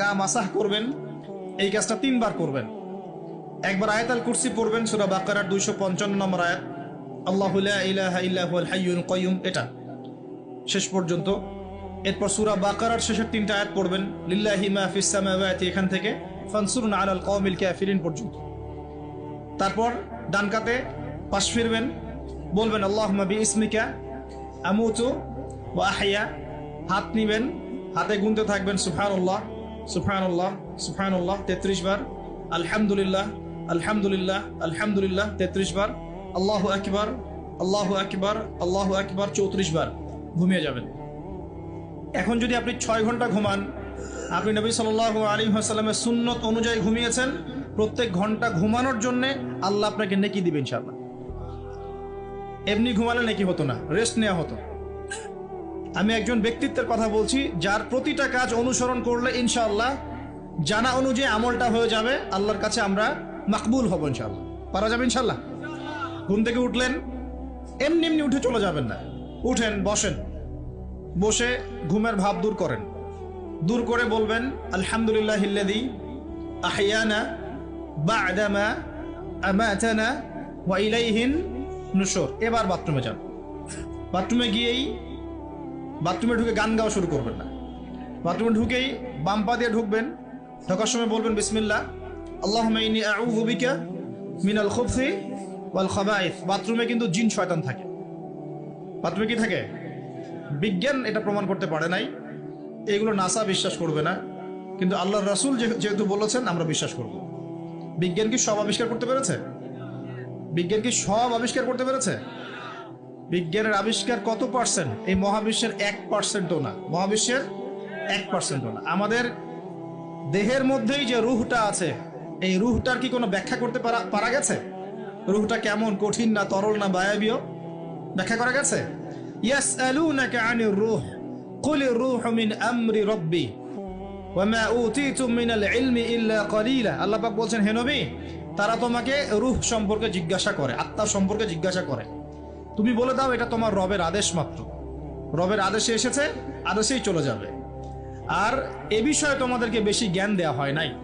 গা মাসাহ করবেন, এই কাজটা তিনবার করবেন। একবার আয়াতাল কুরসি পড়বেন, সুরা বাকারার দুইশো পঞ্চান্ন নম্বর আয়াত। আল্লাহ ইলাহা ইল্লাহুল হাইয়ুল কয়ুম এটা। শেষ পর্যন্ত। এরপর সুরা বাকারার শেষের তিনটা আয়াত পড়বেন, লিল্লাহি মা ফিস সামাওয়াতি, এখান থেকে, ফানসুরুন আলাল কওমিল কাফিরিন পর্যন্ত। তারপর ডান কাতে পাশ ফিরবেন, বলবেন আল্লাহ বি ইসমিকা ও আহিয়া হাত নিবেন, হাতে গুনতে থাকবেন সুফানুল্লাহ সুফানুল্লাহ সুফানুল্লাহ তেত্রিশ বার। আলহামদুলিল্লাহ আলহামদুলিল্লাহ আলহামদুলিল্লাহ তেত্রিশ বার। আল্লাহ আকবার আল্লাহ আকবার আল্লাহ আকবার চৌত্রিশ বার। ঘুমিয়ে যাবেন। এখন যদি আপনি ছয় ঘণ্টা ঘুমান, আপনি নবী সাল আলী হাসাল্লামের সুন্নত অনুযায়ী ঘুমিয়েছেন, প্রত্যেক ঘণ্টা ঘুমানোর জন্যে আল্লাহ আপনাকে নেকি দিবেন ইনশাআল্লাহ। এমনি ঘুমালে নেকি হতো না রেস্ট নেওয়া হতো। আমি একজন ব্যক্তিত্বের কথা বলছি, যার প্রতিটা কাজ অনুসরণ করলে ইনশাআল্লাহ জানা অনুযায়ী আমলটা হয়ে যাবে। আল্লাহর কাছে আমরা মাকবুল হব ইনশাআল্লাহ। পারা যাবে ইনশাল্লাহ ঘুম থেকে উঠলেন, এমনি এমনি উঠে চলে যাবেন না। উঠেন, বসেন। বসে ঘুমের ভাব দূর করেন। দূর করে বলবেন, আলহামদুলিল্লাহ হিল্লাদি আহিয়ানা বা'দামা আমাতানা ওয়া ইলাইহিন নুশুর। এবার বাথরুমে যান। বাথরুমে গিয়েই বাথরুমে ঢুকে গান গাওয়া শুরু করবেন না। বাথরুমে ঢুকেই বাম পা দিয়ে ঢুকবেন, ঢোকার সময় বলবেন, বিসমিল্লাহ, আল্লাহুম্মা ইন্নী আউযু বিকা মিনাল খুবসি ওয়াল খাবাইথ বাথরুমে কিন্তু জিন শয়তান থাকে। বাথরুমে কি থাকে? বিজ্ঞান এটা প্রমাণ করতে পারে নাই। এগুলো নাসা বিশ্বাস করবে না। কিন্তু আল্লাহর রাসূল যেহেতু বলেছেন, আমরা বিশ্বাস করব। বিজ্ঞান কি সব আবিষ্কার করতে পেরেছে? বিজ্ঞান কি সব আবিষ্কার করতে পেরেছে? বিজ্ঞানের আবিষ্কার কত পার্সেন্ট এই মহাবিশ্বের এক পার্সেন্টও না। মহাবিশ্বের এক পার্সেন্টও না। আমাদের দেহের মধ্যেই যে রুহটা আছে, এই রুহটার কি কোনো ব্যাখ্যা করতে পারা পারা গেছে? রুহটা কেমন কঠিন না তরল না বায়াবীয়? ব্যাখ্যা করা গেছে? ইয়াসআলুনাকা আনির রূহ। কুলির রূহু মিন আমরি রাব্বি। ওয়ামা উতিতুম মিনাল ইলমি ইল্লা কলিলা। আল্লাহ পাক বলছেন, হে নবী, তারা তোমাকে রুহ সম্পর্কে জিজ্ঞাসা করে, আত্মা সম্পর্কে জিজ্ঞাসা করে। তুমি বলে দাও এটা তোমার রবের আদেশ মাত্র। রবের আদেশে এসেছে, আদেশেই চলে যাবে। আর এ বিষয়ে তোমাদেরকে বেশি জ্ঞান দেওয়া হয় নাই।